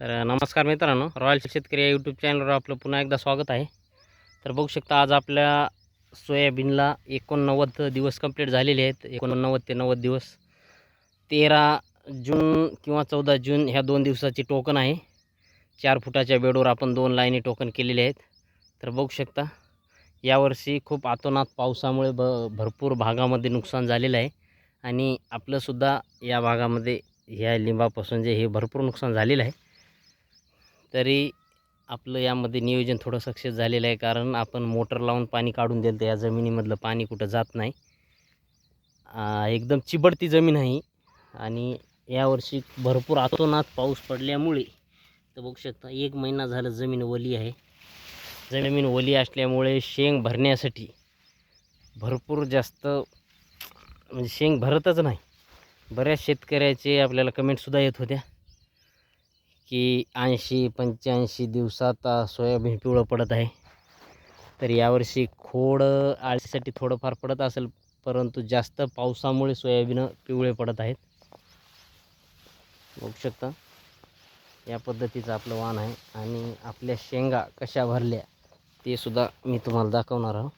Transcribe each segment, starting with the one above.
तर नमस्कार मित्रांनो. रॉयल शेतकरी या यूट्यूब चॅनलवर आपलं पुन्हा एकदा स्वागत आहे. तर बघू शकता आज आपल्या सोयाबीनला एकोणनव्वद दिवस कंप्लीट झालेले आहेत. एकोणनव्वद ते नव्वद दिवस. तेरा जून किंवा चौदा जून ह्या दोन दिवसाची टोकन आहे. चार फुटाच्या बेडवर आपण दोन लाईनी टोकन केलेले आहेत. तर बघू शकता यावर्षी खूप आतोनात पावसामुळे ब भरपूर भागामध्ये नुकसान झालेलं आहे. आणि आपलंसुद्धा या भागामध्ये ह्या लिंबापासून जे हे भरपूर नुकसान झालेलं आहे. तरी आपलं यामध्ये नियोजन थोडं सक्सेस झालेलं आहे कारण आपण मोटर लावून पाणी काढून दिलं तर या जमिनीमधलं पाणी कुठं जात नाही. एकदम चिबडती जमीन आहे आणि यावर्षी भरपूर आतोनात पाऊस पडल्यामुळे तर बघू शकता एक महिना झालं जमीन ओली आहे. जमीन ओली असल्यामुळे शेंग भरण्यासाठी भरपूर जास्त म्हणजे शेंग भरतच नाही. बऱ्याच शेतकऱ्याचे आपल्याला कमेंटसुद्धा येत होत्या. की ऐंशी पंच्याऐंशी दिवसात सोयाबीन पिवळं पडत आहे. तर यावर्षी खोड आळीसाठी थोडंफार पडत असेल परंतु जास्त पावसामुळे सोयाबीन पिवळे पडत आहेत. बघू शकता या पद्धतीचं आपलं वाण आहे. आणि आपल्या शेंगा कशा भरल्या ते सुद्धा मी तुम्हाला दाखवणार आहो.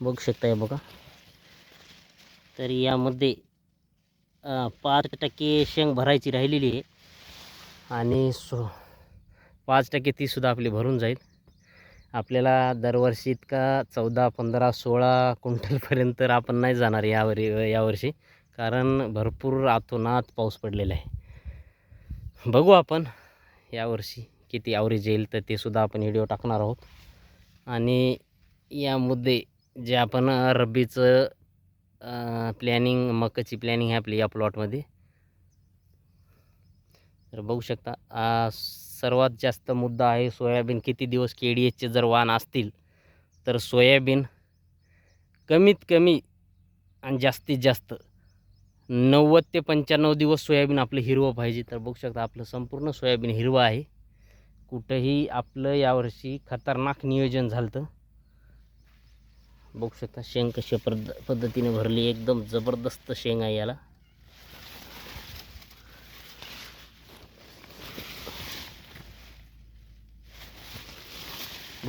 बघू शकता हे बघा. तर यामध्ये पाच टक्के शेंग भरायची राहिलेली आहे. आणि सो पाच टक्के तीसुद्धा आपली भरून जाईल. आपल्याला दरवर्षी इतका चौदा पंधरा सोळा क्विंटलपर्यंत तर आपण नाही जाणार यावर यावर्षी कारण भरपूर आतोनात पाऊस पडलेला आहे. बघू आपण यावर्षी किती ॲव्हरेज येईल तर ते सुद्धा आपण व्हिडिओ टाकणार आहोत. आणि यामध्ये जे आपण रब्बीचं प्लॅनिंग मकाची प्लॅनिंग आहे आपली या प्लॉटमध्ये तर बघू शकता सर्वात जास्त मुद्दा आहे सोयाबीन. किती दिवस के डी एचचे जर वाण असतील तर सोयाबीन कमीत कमी आणि जास्तीत जास्त नव्वद ते पंच्याण्णव दिवस सोयाबीन आपलं हिरवं पाहिजे. तर बघू शकता आपलं संपूर्ण सोयाबीन हिरवं आहे. कुठंही आपलं यावर्षी खतरनाक नियोजन झालं तर बघू शकता शेंग कशा पद्ध पद्धतीने भरली. एकदम जबरदस्त शेंग आहे याला.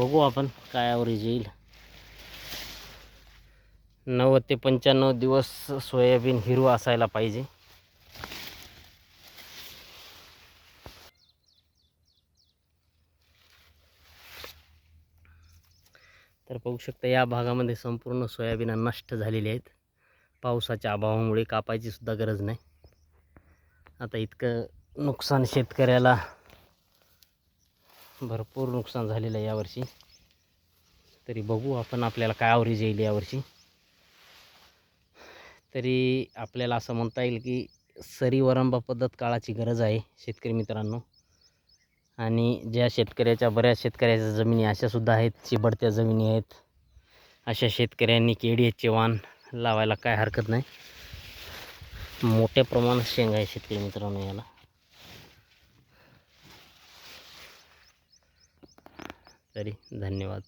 बघू आपण काय ॲव्हरेज येईल. नव्वद ते पंच्याण्णव दिवस सोयाबीन हिरवं असायला पाहिजे. तर बघू शकता या भागामध्ये संपूर्ण सोयाबीन नष्ट झालेली आहेत. पावसाच्या अभावामुळे कापायची सुद्धा गरज नाही. आता इतकं नुकसान शेतकऱ्याला भरपूर नुकसान झालेलं आहे यावर्षी. तरी बघू आपण आपल्याला काय ॲव्हरेज येईल यावर्षी. तरी आपल्याला असं म्हणता येईल की सरी वरंबा पद्धत काळाची गरज आहे शेतकरी मित्रांनो. आणि ज्या शेतकऱ्याच्या बऱ्याच शेतकऱ्याच्या जमिनी अशासुद्धा आहेत चिबडत्या जमिनी आहेत. अशा शेतकऱ्यांनी केडी एचचे वाण लावायला काय हरकत नाही. मोठ्या प्रमाणात शेंगा आहे शेतकरी मित्रांनो याला. तरी धन्यवाद.